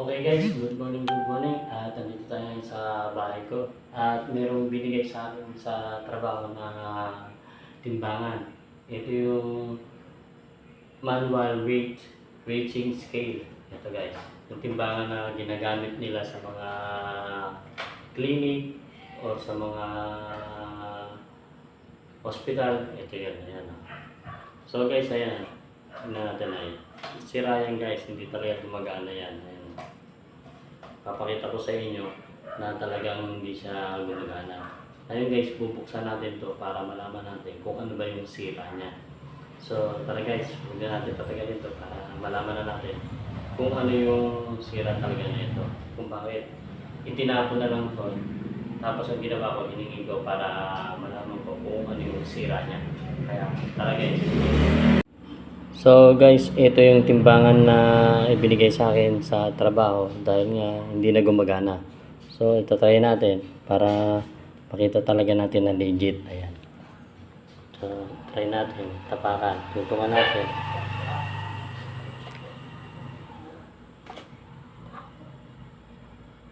Okay guys, good morning, good morning. At nandito tayo ngayon sa bahay ko. At merong binigay sa akin sa trabaho na timbangan. Ito yung manual weight weighting scale. Ito guys, yung timbangan na ginagamit nila sa mga clinic o sa mga hospital. Ito yun, ayan. oh. So guys, ayan. Tingnan natin ay. Sira yan guys, hindi talaga gumagana yan. Ayan. Papakita ko sa inyo na talagang hindi siya gumagana. Ayun guys, bubuksan natin to para malaman natin kung ano ba yung sira niya. So tara guys, huwag na natin patagalin to para malaman na natin kung ano yung sira talaga nito. Kung bakit itinapon na lang to. Tapos ang ginawa ko, hiningi ko para malaman ko kung ano yung sira niya. Kaya tara guys. So guys, ito yung timbangan na ibinigay sa akin sa trabaho dahil nga hindi na gumagana. So ito try natin para makita talaga natin na legit. Ayan. So try natin, tapakan, tutungan natin.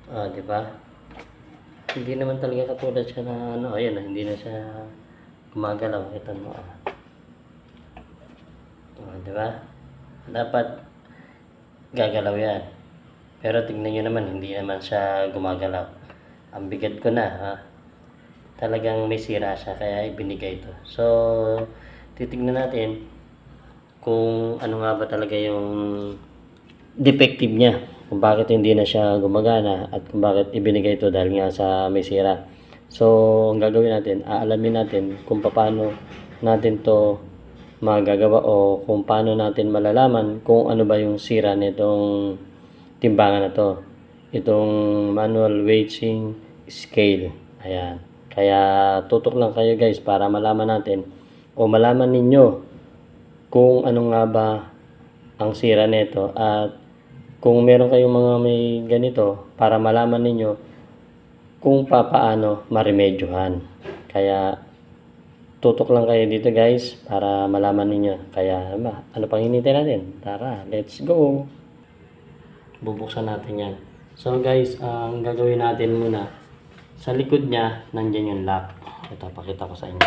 Ah, di ba? Hindi naman talaga katulad siya na ano, ayan, hindi na siya gumagalaw. Ito mo ah. Oh, di ba? Dapat gagalaw yan. Pero tingnan nyo naman, hindi naman siya gumagalaw. Ang bigat ko na, ha? Talagang may sira siya, kaya ibinigay ito. So, titignan natin kung ano nga ba talaga yung defective niya. Kung bakit hindi na siya gumagana at kung bakit ibinigay ito dahil nga sa may sira. So, ang gagawin natin, aalamin natin kung paano natin to magagawa o kung paano natin malalaman kung ano ba yung sira nitong timbangan na to. Itong manual weighing scale. Ayan. Kaya tutok lang kayo guys para malaman natin o malaman ninyo kung ano nga ba ang sira nito at kung meron kayong mga may ganito para malaman ninyo kung papaano maremedyohan. Kaya tutok lang kayo dito guys para malaman ninyo. Kaya ano pang hinintay natin? Tara, let's go! Bubuksan natin yan. So guys, ang gagawin natin muna, sa likod niya, nandyan yung lock. Ito, pakita ko sa inyo.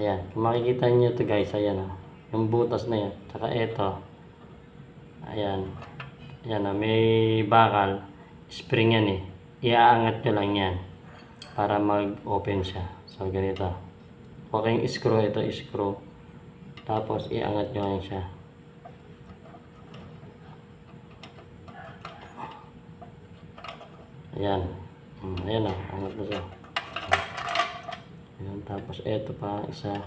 Ayan, makikita niyo to guys, ayan o. Yung butas na yan. Tsaka ito. Ayan. Ayan o, may bakal. Spring yan eh. Iaangat nyo lang yan para mag-open siya. So, ganito. Okay yung screw, ito screw. Tapos, iangat nyo lang siya. Ayan. Hmm, ayan o, angat na siya. Ayan, tapos ito pa isa.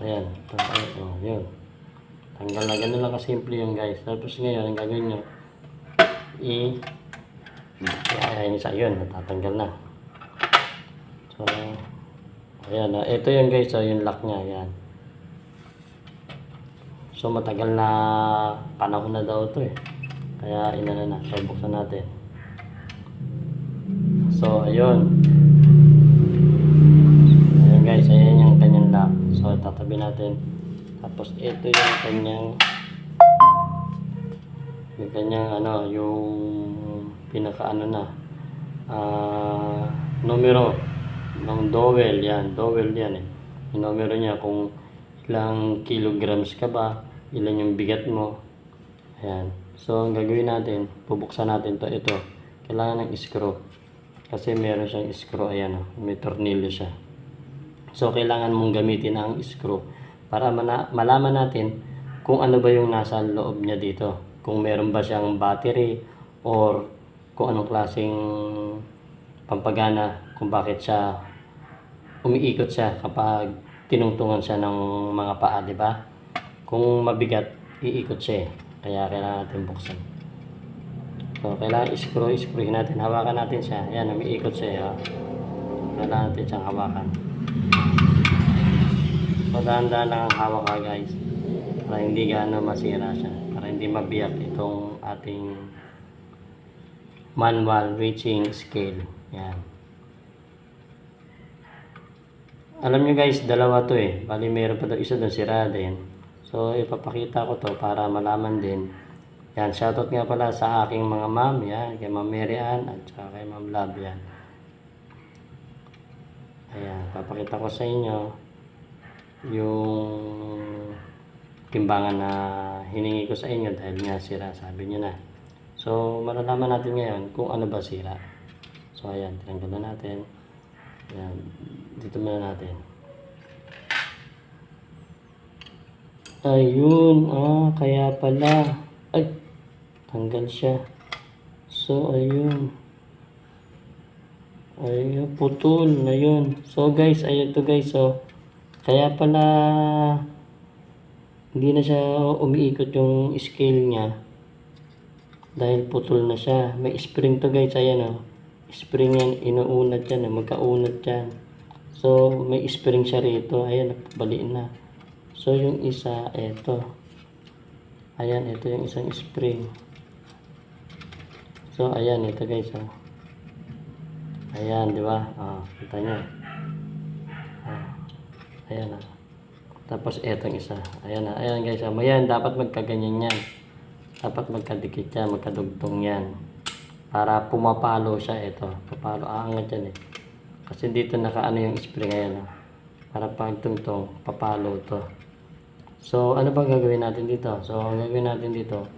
Ayan, tapos oh, yun. Tanggal na ganun lang kasimple yung guys. Tapos ngayon, ang gagawin nyo, i ayan isa yun, natatanggal na. So, ayan na. Ito yung guys, so, yung lock niya, ayan. So, matagal na panahon na daw ito eh. Kaya, inana na. So, buksan natin. So, ayun. Ayun guys, ayan yung kanyang lock. So, tatabi natin. Tapos, ito yung kanyang yung kanyang ano, yung pinaka ano na ah numero ng dowel yan, dowel yan eh. Yung numero niya kung ilang kilograms ka ba, ilan yung bigat mo. Ayan. So, ang gagawin natin, bubuksan natin to ito. Kailangan ng screw. Kasi meron siyang screw, ayan o, may tornilyo siya. So, kailangan mong gamitin ang screw para malaman natin kung ano ba yung nasa loob niya dito. Kung meron ba siyang battery or kung anong klaseng pampagana, kung bakit siya umiikot siya kapag tinungtungan siya ng mga paa, di ba? Kung mabigat, iikot siya eh. Kaya kailangan natin buksan. So, kailangan i-screw, i-screw natin. Hawakan natin siya. Ayan, umiikot siya. Oh. Kailangan natin siyang hawakan. So, dahan-dahan lang ang hawak ka guys. Para hindi gaano masira siya. Para hindi mabiyak itong ating manual reaching scale. Yan. Alam nyo guys, dalawa to eh. Bali meron pa daw isa doon sira din. So ipapakita ko to para malaman din. Yan, shoutout nga pala sa aking mga ma'am, yan, kay Ma'am Mary Ann at saka kay Ma'am Love, yan. Ayan, papakita ko sa inyo yung timbangan na hiningi ko sa inyo dahil nga sira, sabi nyo na. So, malalaman natin ngayon kung ano ba sira. So, ayan, tinanggal na natin. Ayan, dito muna natin. Ayun, ah, kaya pala. Ay, tanggal siya. So, ayun. Ayun, putol na yun. So, guys, ayun to guys. So, kaya pala hindi na siya umiikot yung scale niya. Dahil putol na siya. May spring to guys. Ayan o. Spring yan. Inuunat yan. Eh. Magkaunat yan. So, may spring siya rito. Ayan, baliin na. So, yung isa, eto. Ayan, ito yung isang spring. So, ayan, ito guys. Oh. Ayan, di ba? Ah, kita nyo. Ah, ayan ah. Tapos, etong isa. Ayan ah. Ayan guys. Ah. Ayan, dapat magkaganyan yan. Dapat magkadikit yan, magkadugtong yan. Para pumapalo siya. Ito, papalo. Aangat yan eh. Kasi dito nakaano yung spring. Ayan ah. Para pagtungtong, papalo to. So, ano ba gagawin natin dito? So, ang gagawin natin dito,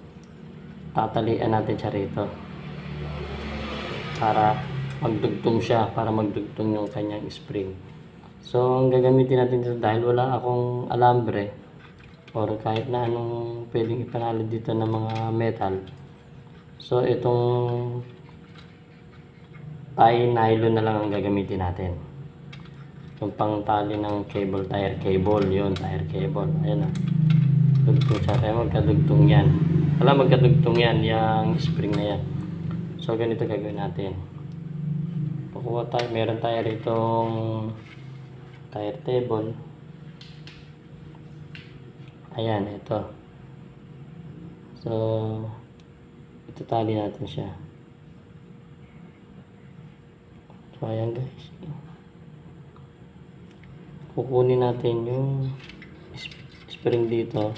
tatalian natin siya rito. Para magdugtong siya, para magdugtong yung kanyang spring. So, ang gagamitin natin dito, dahil wala akong alambre, or kahit na anong pwedeng ipanalo dito ng mga metal. So, itong tie nylon na lang ang gagamitin natin. Yung pang tali ng cable tire cable. Yun tire cable. Ayan na dugtong siya. Kaya magkadugtong yan. Wala magkadugtong yan. Yung spring na yan. So ganito gagawin natin. Kukuha tayo. Meron tayo ritong tire table ayan ito. So ito tali natin siya. So ayan guys. Kukunin natin yung sp- spring dito.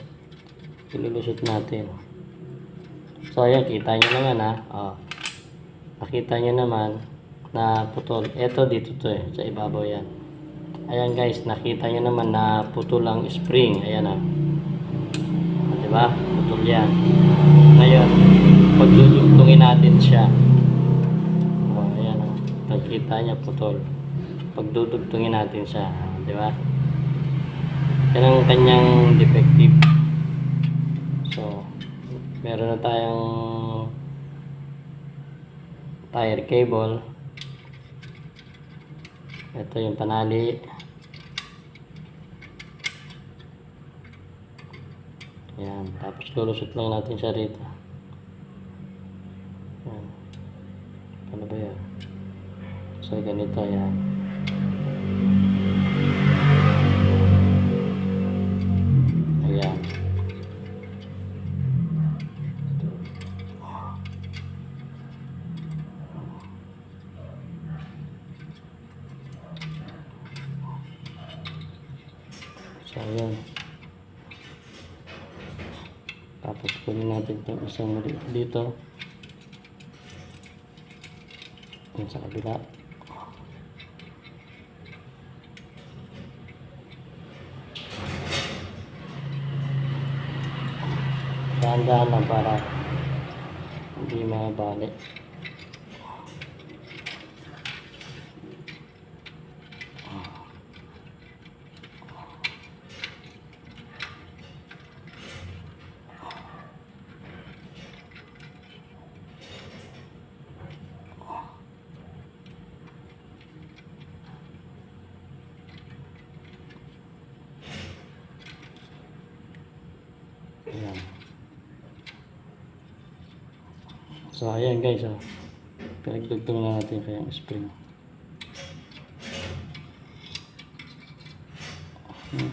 Ilulusot natin. So ayan kita nyo naman ha? Oh. nakita nyo naman na putol. Eto dito to eh sa ibabaw yan. Ayan guys nakita nyo naman na putol ang spring. Ayan ha diba? Putol yan. Ngayon pagdudugtungin natin siya. Oh, ayan ha nakita niya putol. Pagdudugtungin natin siya di ba yan ang kanyang defective. So meron na tayong tire cable. Ito yung panali yan tapos lulusot lang natin siya rito yan ano ba yan so ganito yan Ayan. So, ayan. Tapos kunin natin itong isang maliit dito. Yung sa kabila. Dahan-dahan lang para hindi mabali. Ayan. So, ayan guys, oh. Pinagdugtong na natin kayang spring. Hmm.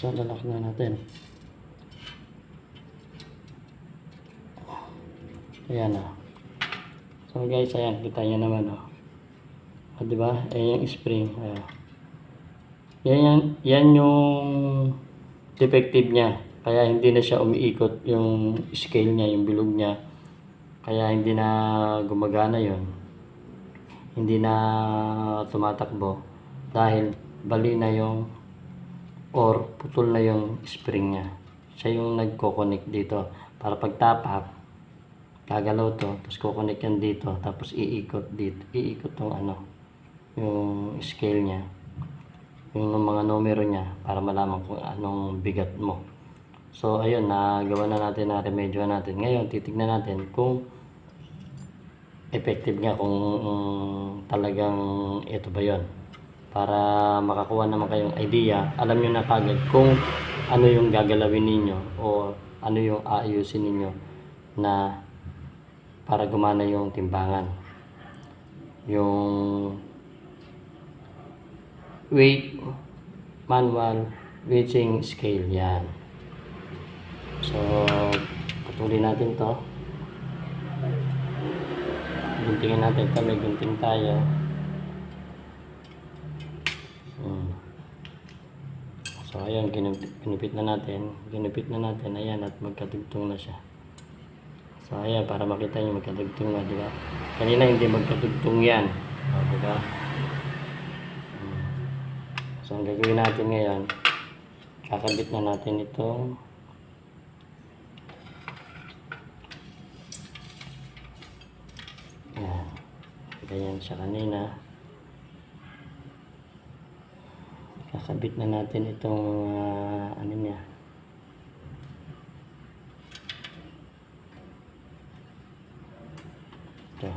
So, lalak na natin. Ayan ah. So guys, ayan, kita nyo naman oh. Ah, di ba? Ayan yung spring. Ayan. Yan, yan, yan yung defective niya. Kaya hindi na siya umiikot yung scale niya, yung bilog niya. Kaya hindi na gumagana yon Hindi na tumatakbo. Dahil bali na yung or putol na yung spring niya. Siya yung nagko-connect dito. Para pagtapak, gagalaw to, tapos kukonek yan dito, tapos iikot dito, iikot tong ano, yung scale niya, yung mga numero niya, para malaman kung anong bigat mo. So, ayun, nagawa na natin, na-remedyo natin. Ngayon, titignan natin kung effective nga kung um, talagang ito ba yon para makakuha naman kayong idea alam nyo na kagad kung ano yung gagalawin ninyo o ano yung aayusin ninyo na para gumana yung timbangan yung weight manual weighting scale yan so patuloy natin to guntingin natin ito may gunting tayo Hmm. So ayan, ginupit na natin. Ginupit na natin, ayan, at magkatugtong na siya. So ayan, para makita nyo magkatugtong na, di ba? Kanina hindi magkatugtong yan. O, di ba? Hmm. So ang gagawin natin ngayon, kakabit na natin ito. Ayan. Ganyan siya kanina. kakabit na natin itong ah, ano niya ito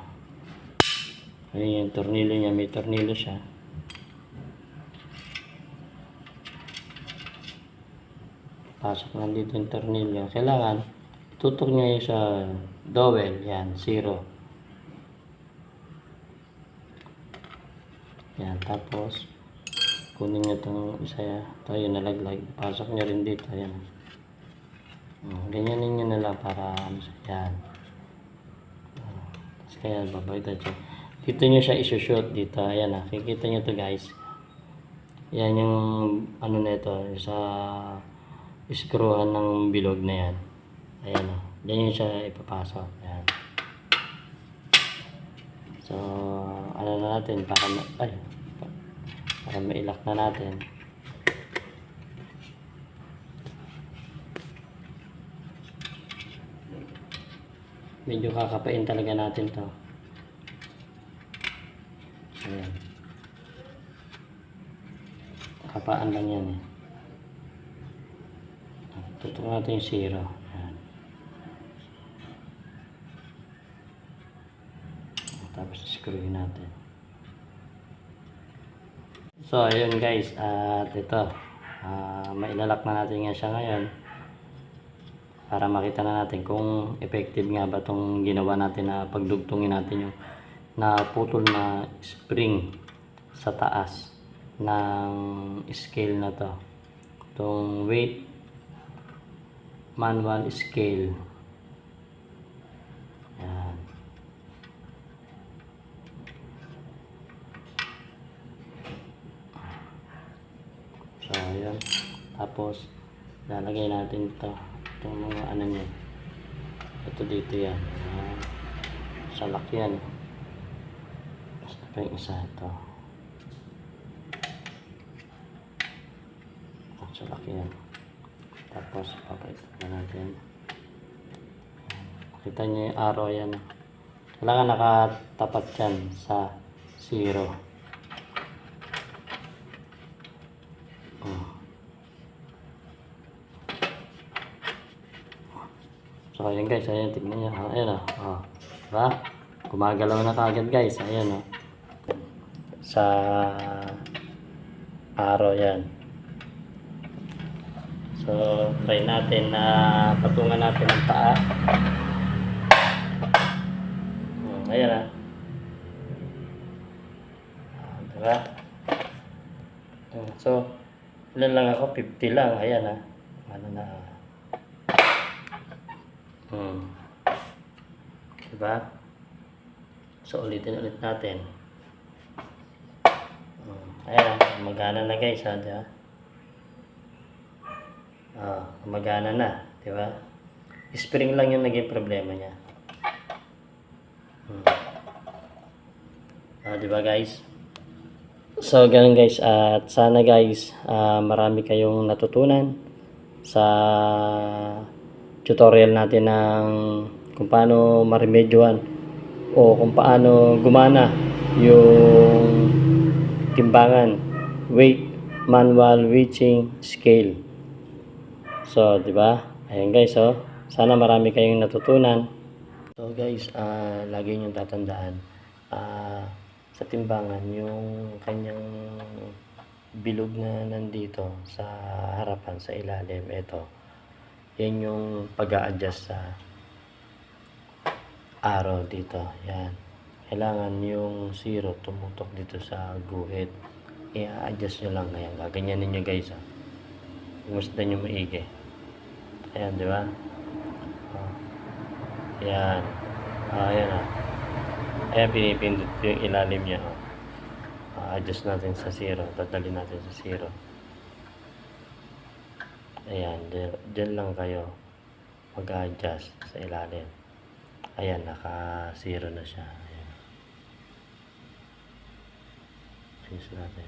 ayun yung tornilyo niya? May tornilyo siya. Pasok na dito yung tornilyo kailangan tutok niya yung sa dowel. Yan zero. Yan tapos kunin nyo itong isa ito yung nalaglag. Pasok nyo rin dito yan. Hmm, ganyanin nyo na lang para ano siya yan. Ah, tapos kaya babay tayo dito nyo siya isushoot dito. Ayan na kikita nyo to guys. Yan yung ano na ito sa screwhan ng bilog na yan. Ayan o dyan nyo siya ipapasok. Ayan. So ano na natin para ma- ay para mailak na natin. Medyo kakapain talaga natin to ayan kapaan lang yan eh. Tutok natin yung zero. Ayan. Tapos screwin natin. So, ayun guys, at ito, ah mailalak na natin nga siya ngayon para makita na natin kung effective nga ba itong ginawa natin na pagdugtungin natin yung naputol na spring sa taas ng scale na to. Itong weight manual scale. Yan. So, ayan. Tapos, lalagay natin ito. Itong mga ano niya. Ito dito yan. Ayan. Salak yan. Basta pa yung isa ito. Ang salak yan. Tapos, papaitan na natin. Kita niyo yung arrow yan. Kailangan nakatapat yan sa zero. Oh. So, ayan guys, ayan, tignan nyo. Ayan o. Oh. Diba? Gumagalaw na kagad guys. Ayan o. Sa araw yan. So, try natin na patungan natin ang paa. Hmm, ayan ah. Ah, Diba? Hmm, So, Ilan lang ako? 50 lang. Ayan ah. Ano na. ah. Hmm. Diba? So, ulitin ulit natin. Ayan ah. Magana na guys ha. Diba? Ah, magana na. Diba? Spring lang yung naging problema niya. Hmm. Ah, diba guys? So, ganun guys. At sana guys, ah, marami kayong natutunan sa tutorial natin ng kung paano maremedyohan o kung paano gumana yung timbangan, weight, manual, weighting, scale. So, di ba? Ayan guys, oh. Sana marami kayong natutunan. So guys, ah lagi niyong tatandaan, ah sa timbangan, yung kanyang bilog na nandito sa harapan, sa ilalim, ito. Yan yung pag adjust sa araw dito. Yan. Kailangan yung zero tumutok dito sa guhit. I-adjust nyo lang. Ayan, gaganyanin nyo guys. Ah. Gusto nyo maigi. Ayan, di ba? Oh. Yan. Ah, ayan ah. Ayan, pinipindot yung ilalim niya. Oh. Ah, adjust natin sa zero. Dadalhin natin sa zero. Ayan, dyan, lang kayo mag-adjust sa ilalim. Ayan, naka-zero na siya. Ayan. Ayos natin.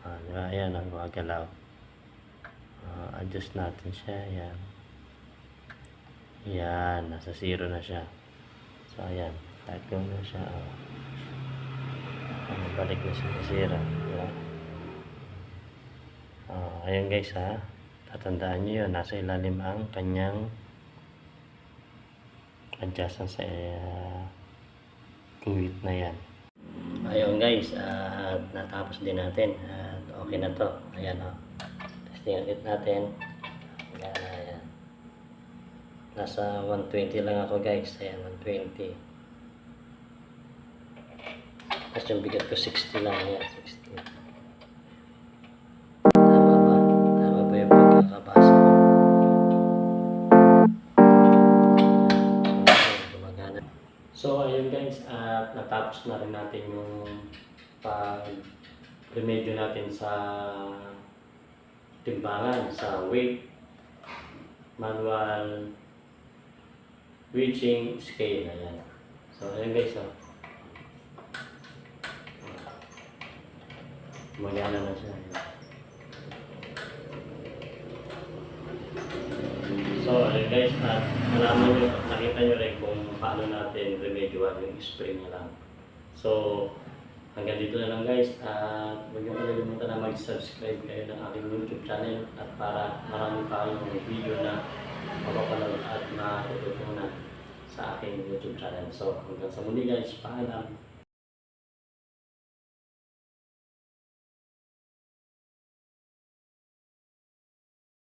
Ah, diba? Ayan, ang gumagalaw. Ah, adjust natin siya. Ayan. Yan, nasa zero na siya. So, ayan. Kahit gano'n siya, oh. Ano, balik na siya sa zero. Diba? Oh, ayan guys ha. Tatandaan nyo yun. Nasa ilalim ang kanyang adjustment sa uh, guhit na yan. Ayun guys, at natapos din natin. At okay na to. Ayan o. Testing ulit natin. Ayan, ayan. Nasa 120 lang ako guys. Ayan, 120. Tapos yung bigat ko 60 lang. Ayan, 60. Guys, at natapos na rin natin yung pag remedyo natin sa timbangan, sa weight, manual, reaching, scale. Ayan. So, ayun guys, oh. Magana na siya. Ayan. So, ayun guys, at nalaman nyo, nakita nyo rin kung paano natin remedyoan yung spray niya lang. So, hanggang dito na lang guys. At huwag nyo kalilimutan na mag-subscribe kayo ng aking YouTube channel at para marami pa kayong video na mapapanood at matututunan sa aking YouTube channel. So, hanggang sa muli guys, paalam.